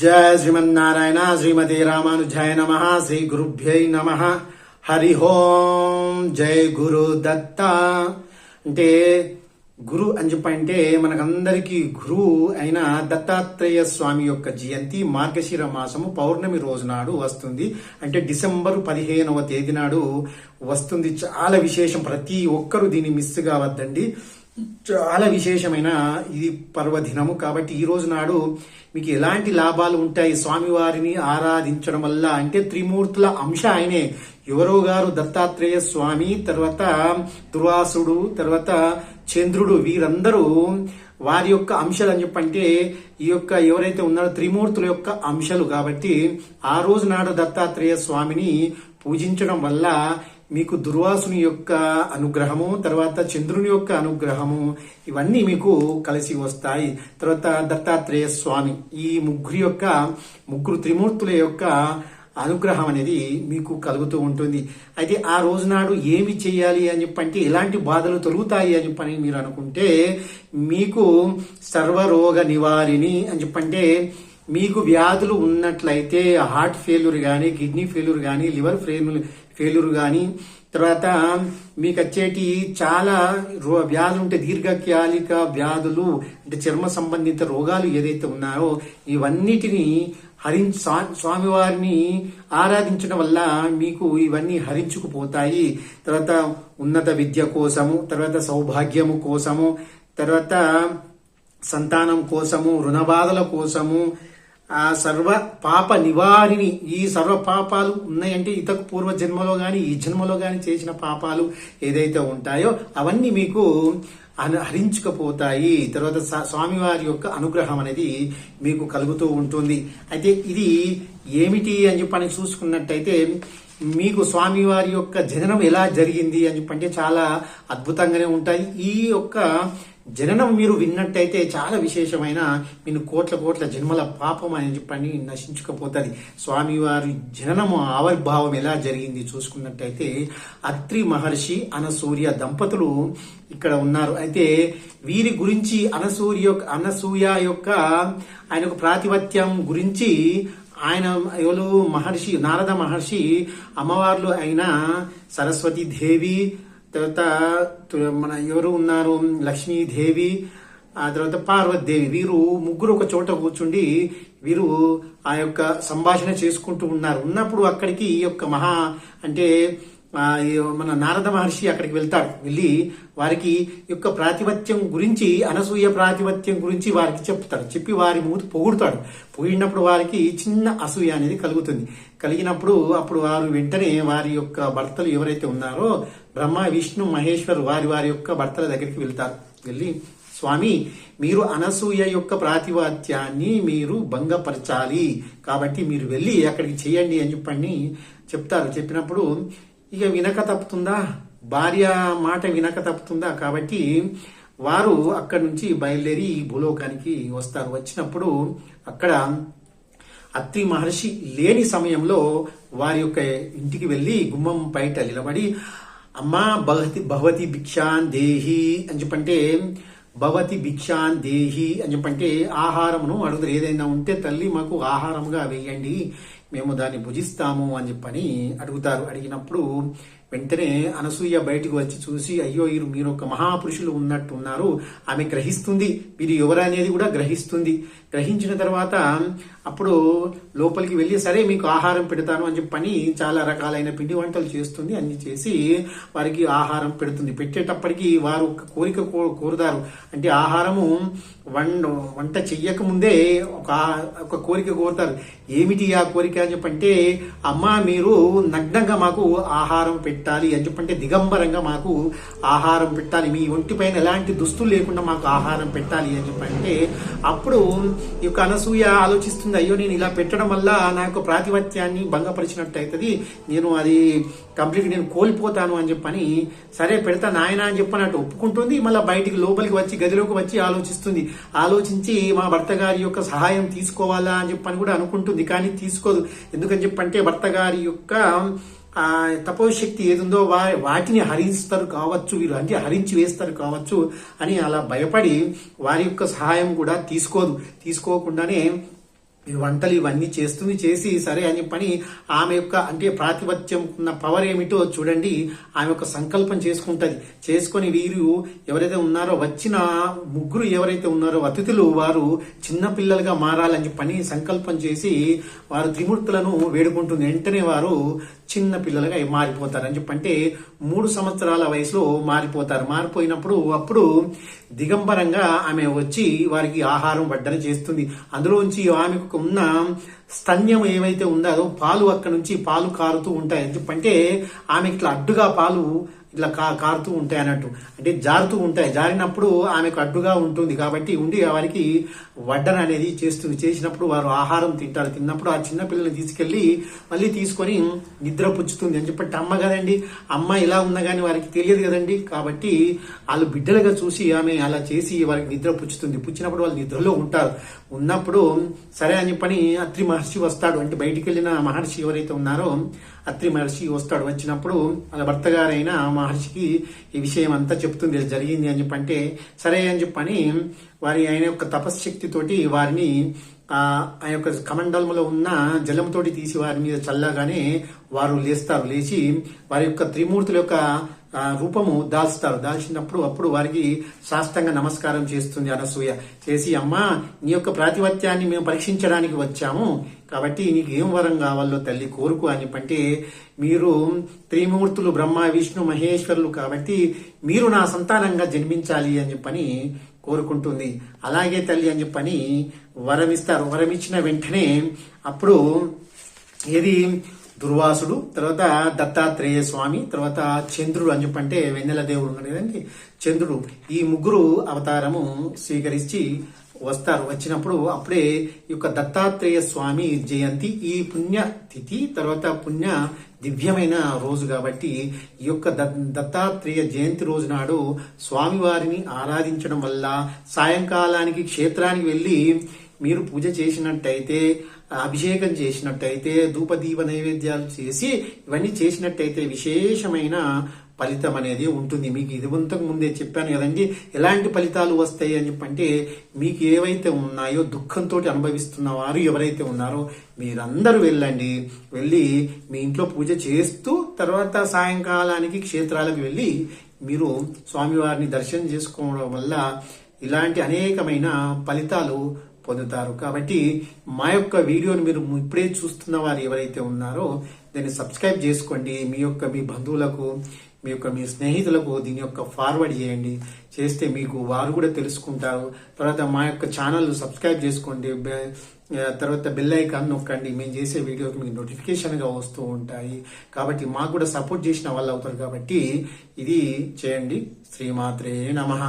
జయ శ్రీమన్నారాయణ శ్రీమతి రామానుజాయ నమ శ్రీ గురుభ్యై నమ. హరి ఓం జై గురు దత్త. అంటే గురు అని చెప్పంటే మనకందరికీ గురువు అయిన దత్తాత్రేయ స్వామి యొక్క జయంతి మార్గశిర మాసము పౌర్ణమి రోజు నాడు వస్తుంది. అంటే డిసెంబర్ పదిహేనవ తేదీ నాడు వస్తుంది. చాలా విశేషం. ప్రతి ఒక్కరూ దీన్ని మిస్ కావద్దండి చాలా విశేషమైన ఇది పర్వదినము. కాబట్టి ఈ రోజు నాడు మీకు ఎలాంటి లాభాలు ఉంటాయి? స్వామివారిని ఆరాధించడం వల్ల అంటే త్రిమూర్తుల అంశ ఆయనే. ఎవరో గారు దత్తాత్రేయ స్వామి తర్వాత దుర్వాసుడు తర్వాత చంద్రుడు వీరందరూ వారి యొక్క అంశాలు అని చెప్పంటే ఈ యొక్క ఎవరైతే ఉన్నారో త్రిమూర్తుల యొక్క అంశాలు. కాబట్టి ఆ రోజు నాడు దత్తాత్రేయ స్వామిని పూజించడం వల్ల మీకు దుర్వాసుని యొక్క అనుగ్రహము తర్వాత చంద్రుని యొక్క అనుగ్రహము ఇవన్నీ మీకు కలిసి వస్తాయి. తర్వాత దత్తాత్రేయ స్వామి ఈ ముగ్గురి యొక్క ముగ్గురు త్రిమూర్తుల యొక్క అనుగ్రహం అనేది మీకు కలుగుతూ ఉంటుంది. అయితే ఆ రోజు నాడు ఏమి చేయాలి అని చెప్పంటే ఎలాంటి బాధలు తొలుగుతాయి అని చెప్పని మీరు అనుకుంటే మీకు సర్వరోగ నివారిణి అని చెప్పంటే మీకు వ్యాధులు ఉన్నట్లయితే హార్ట్ ఫెయిల్యూర్ కానీ కిడ్నీ ఫెయిల్యూర్ కానీ లివర్ ఫెయిల్యూర్ ఫెయిల్యూర్ కానీ తర్వాత మీకు వచ్చేటి చాలా రో వ్యాధులు ఉంటే దీర్ఘకాలిక వ్యాధులు అంటే చర్మ సంబంధిత రోగాలు ఏదైతే ఉన్నాయో ఇవన్నిటిని హరించి స్వామివారిని ఆరాధించడం వల్ల మీకు ఇవన్నీ హరించుకుపోతాయి. తర్వాత ఉన్నత విద్య కోసము తర్వాత సౌభాగ్యము కోసము తర్వాత సంతానం కోసము రుణ బాధల కోసము ఆ సర్వ పాప నివారిణి ఈ సర్వ పాపాలు ఉన్నాయంటే ఇతకు పూర్వ జన్మలో కానీ ఈ జన్మలో కానీ చేసిన పాపాలు ఏదైతే ఉంటాయో అవన్నీ మీకు హరించుకపోతాయి. తర్వాత స్వామివారి యొక్క అనుగ్రహం అనేది మీకు కలుగుతూ ఉంటుంది. అయితే ఇది ఏమిటి అని చెప్పని చూసుకున్నట్టయితే మీకు స్వామివారి యొక్క జననం ఎలా జరిగింది అని చెప్పంటే చాలా అద్భుతంగానే ఉంటాయి. ఈ యొక్క జననం మీరు విన్నట్టయితే చాలా విశేషమైన మీరు కోట్ల కోట్ల జన్మల పాపం అని చెప్పని నశించుకపోతుంది స్వామివారి జననము ఆవిర్భావం ఎలా జరిగింది చూసుకున్నట్టయితే అత్రి మహర్షి అనసూర్య దంపతులు ఇక్కడ ఉన్నారు. అయితే వీరి గురించి అనసూర్య అనసూయ యొక్క ఆయన ప్రాతిపత్యం గురించి ఆయన ఎవరు? మహర్షి నారద మహర్షి అమ్మవార్లు అయిన సరస్వతి దేవి తర్వాత మన ఎవరు ఉన్నారు? లక్ష్మీదేవి ఆ తర్వాత పార్వతీదేవి. వీరు ముగ్గురు ఒక చోట కూర్చుండి వీరు ఆ యొక్క సంభాషణ చేసుకుంటూ ఉన్నారు. ఉన్నప్పుడు అక్కడికి ఈ యొక్క మహా అంటే మన నారద మహర్షి అక్కడికి వెళ్తాడు. వెళ్ళి వారికి యొక్క ప్రాతిపత్యం గురించి అనసూయ ప్రాతిపత్యం గురించి వారికి చెప్తాడు. చెప్పి వారి మూతి పొగుడుతాడు. పొగిడినప్పుడు వారికి చిన్న అసూయ అనేది కలుగుతుంది. కలిగినప్పుడు అప్పుడు వారు వెంటనే వారి యొక్క భర్తలు ఎవరైతే ఉన్నారో బ్రహ్మ విష్ణు మహేశ్వర్ వారి వారి యొక్క భర్తల దగ్గరికి వెళ్తారు. వెళ్ళి స్వామి మీరు అనసూయ యొక్క ప్రాతిపత్యాన్ని మీరు భంగపరచాలి. కాబట్టి మీరు వెళ్ళి అక్కడికి చేయండి అని చెప్పండి చెప్తారు. చెప్పినప్పుడు ఇక వినక తప్పుతుందా? భార్య మాట వినక తప్పుతుందా? కాబట్టి వారు అక్కడి నుంచి బయలుదేరి భూలోకానికి వస్తారు. వచ్చినప్పుడు అక్కడ అత్రి మహర్షి లేని సమయంలో వారి యొక్క ఇంటికి వెళ్ళి గుమ్మం బయట నిలబడి అమ్మా భగతి భవతి భిక్షాన్ దేహి అని చెప్పంటే భవతి భిక్షాన్ దేహి అని చెప్పంటే ఆహారమును అడుగుతారు ఏదైనా ఉంటే తల్లి మాకు ఆహారముగా వేయండి. మేము దాన్ని భుజిస్తాము అని చెప్పని అడుగుతారు. అడిగినప్పుడు వెంటనే అనసూయ బయటకు వచ్చి చూసి అయ్యో వీరు మీరు ఒక మహాపురుషులు ఉన్నట్టున్నారు. ఆమె గ్రహిస్తుంది. వీరు ఎవరనేది కూడా గ్రహిస్తుంది. గ్రహించిన తర్వాత అప్పుడు లోపలికి వెళ్ళి సరే మీకు ఆహారం పెడతాను అని చెప్పని చాలా రకాలైన పిండి వంటలు చేస్తుంది. అన్ని చేసి వారికి ఆహారం పెడుతుంది. పెట్టేటప్పటికి వారు ఒక కోరిక కోరుతారు. అంటే ఆహారము వంట వంట చెయ్యకముందే ఒక ఒక కోరిక కోరుతారు. ఏమిటి ఆ కోరిక? అని చెప్పంటే అమ్మ మీరు నగ్నంగా మాకు ఆహారం పెట్టి పెట్టాలి అని చెప్పంటే దిగంబరంగా మాకు ఆహారం పెట్టాలి. మీ ఒంటిపైన ఎలాంటి దుస్తులు లేకుండా మాకు ఆహారం పెట్టాలి అని చెప్పంటే అప్పుడు ఈ యొక్క అనసూయ ఆలోచిస్తుంది అయ్యో నేను ఇలా పెట్టడం వల్ల నా యొక్క ప్రాతిపత్యాన్ని భంగపరిచినట్టు అవుతుంది. నేను అది కంప్లీట్ నేను కోల్పోతాను అని చెప్పని సరే పెడతా నాయన అని చెప్పనట్టు ఒప్పుకుంటుంది. మళ్ళీ బయటికి లోపలికి వచ్చి గదిలోకి వచ్చి ఆలోచిస్తుంది. ఆలోచించి మా భర్త గారి యొక్క సహాయం తీసుకోవాలా అని చెప్పని కూడా అనుకుంటుంది. కానీ తీసుకోదు. ఎందుకని చెప్పంటే భర్త గారి యొక్క తపోశక్తి ఏదుందో వా వాటిని హరిస్తారు కావచ్చు వీరు అంటే హరించి వేస్తారు కావచ్చు అని అలా భయపడి వారి యొక్క సహాయం కూడా తీసుకోదు. తీసుకోకుండానే ఈ వంటలు ఇవన్నీ చేస్తుంది చేసి సరే అని పని ఆమె యొక్క అంటే ప్రాతిపత్యం ఉన్న పవర్ ఏమిటో చూడండి. ఆమె యొక్క సంకల్పం చేసుకుంటుంది. చేసుకొని వీరు ఎవరైతే ఉన్నారో వచ్చిన ముగ్గురు ఎవరైతే ఉన్నారో అతిథులు వారు చిన్నపిల్లలుగా మారాలని పని సంకల్పం చేసి వారు త్రిమూర్తులను వేడుకుంటుంది. వెంటనే వారు చిన్న పిల్లలుగా మారిపోతారు అని చెప్పంటే మూడు సంవత్సరాల వయసులో మారిపోతారు. మారిపోయినప్పుడు అప్పుడు దిగంబరంగా ఆమె వచ్చి వారికి ఆహారం వడ్డన చేస్తుంది. అందులోంచి ఆమెకు ఉన్న స్తన్యం ఏవైతే ఉందో పాలు అక్కడ నుంచి పాలు కారుతూ ఉంటాయి అని చెప్పంటే ఆమె ఇట్లా అడ్డుగా పాలు ఇట్లా కా కారుతూ ఉంటాయి అన్నట్టు. అంటే జారుతూ ఉంటాయి. జారినప్పుడు ఆమెకు అడ్డుగా ఉంటుంది కాబట్టి ఉండి వారికి వడ్డన అనేది చేస్తూ చేసినప్పుడు వారు ఆహారం తింటారు. తిన్నప్పుడు ఆ చిన్న పిల్లల్ని మళ్ళీ తీసుకొని నిద్ర పుచ్చుతుంది అని చెప్పి అమ్మ కదండి అమ్మ ఇలా ఉన్నా కానీ వారికి తెలియదు కదండి. కాబట్టి వాళ్ళు బిడ్డలుగా చూసి ఆమె అలా చేసి వారికి నిద్ర పుచ్చుతుంది. పుచ్చినప్పుడు వాళ్ళు నిద్రలో ఉంటారు. ఉన్నప్పుడు సరే అని చెప్పని అత్రి మహర్షి వస్తాడు. అంటే బయటికి వెళ్ళిన మహర్షి ఎవరైతే ఉన్నారో అత్రి మహర్షి వస్తాడు. వచ్చినప్పుడు వాళ్ళ భర్త గారైన మహర్షికి ఈ విషయం అంతా చెప్తుంది జరిగింది అని చెప్పంటే సరే అని చెప్పని వారి ఆయన యొక్క తపశ్శక్తితోటి వారిని ఆ యొక్క కమండలములో ఉన్న జలంతోటి తీసి వారి మీద చల్లగానే వారు లేస్తారు. లేచి వారి యొక్క త్రిమూర్తుల యొక్క రూపము దాల్స్తారు దాల్చినప్పుడు అప్పుడు వారికి శాస్త్రంగా నమస్కారం చేస్తుంది అనసూయ. చేసి అమ్మా నీ యొక్క ప్రాతిపత్యాన్ని మేము పరీక్షించడానికి వచ్చాము. కాబట్టి నీకు ఏం వరం కావాలో తల్లి కోరుకు అని అంటే మీరు త్రిమూర్తులు బ్రహ్మ విష్ణు మహేశ్వరులు కాబట్టి మీరు నా సంతానంగా జన్మించాలి అని చెప్పని కోరుకుంటుంది. అలాగే తల్లి అని చెప్పని వరం ఇస్తారు వరం ఇచ్చిన వెంటనే అప్పుడు ఏది? దుర్వాసుడు తర్వాత దత్తాత్రేయ స్వామి తర్వాత చంద్రుడు అని చెప్పంటే వెన్నెల దేవుడు కదండి. చంద్రుడు ఈ ముగ్గురు అవతారము స్వీకరించి వస్తారు. వచ్చినప్పుడు అప్పుడే ఈ యొక్క దత్తాత్రేయ స్వామి జయంతి ఈ పుణ్య తిథి తర్వాత పుణ్య దివ్యమైన రోజు కాబట్టి ఈ యొక్క దత్- దత్తాత్రేయ జయంతి రోజు నాడు స్వామివారిని ఆరాధించడం వల్ల సాయంకాలానికి క్షేత్రానికి వెళ్ళి మీరు పూజ చేసినట్టయితే అభిషేకం చేసినట్టయితే ధూపదీప నైవేద్యాలు చేసి ఇవన్నీ చేసినట్టయితే విశేషమైన ఫలితం అనేది ఉంటుంది. మీకు ఇది ఇంతకు ముందే చెప్పాను కదండి. ఎలాంటి ఫలితాలు వస్తాయి అని చెప్పంటే మీకు ఏవైతే ఉన్నాయో దుఃఖంతో అనుభవిస్తున్న వారు ఎవరైతే ఉన్నారో మీరందరూ వెళ్ళండి. వెళ్ళి మీ ఇంట్లో పూజ చేస్తూ తర్వాత సాయంకాలానికి క్షేత్రాలకు వెళ్ళి మీరు స్వామివారిని దర్శనం చేసుకోవడం వల్ల ఇలాంటి అనేకమైన ఫలితాలు పొందుతారు. కాబట్టి మా యొక్క వీడియోని మీరు ఇప్పుడే చూస్తున్న వారు ఎవరైతే ఉన్నారో దాన్ని సబ్స్క్రైబ్ చేసుకోండి. మీ యొక్క మీ బంధువులకు మీ యొక్క మీ స్నేహితులకు దీని యొక్క ఫార్వర్డ్ చేయండి. చేస్తే మీకు వారు కూడా తెలుసుకుంటారు. తర్వాత మా యొక్క ఛానల్ సబ్స్క్రైబ్ చేసుకోండి. తర్వాత బెల్ ఐకాన్ నొక్కండి. మేము చేసే వీడియోకి మీకు నోటిఫికేషన్గా వస్తూ ఉంటాయి. కాబట్టి మాకు కూడా సపోర్ట్ చేసిన వాళ్ళు అవుతారు కాబట్టి ఇది చేయండి. శ్రీమాత్రే నమః.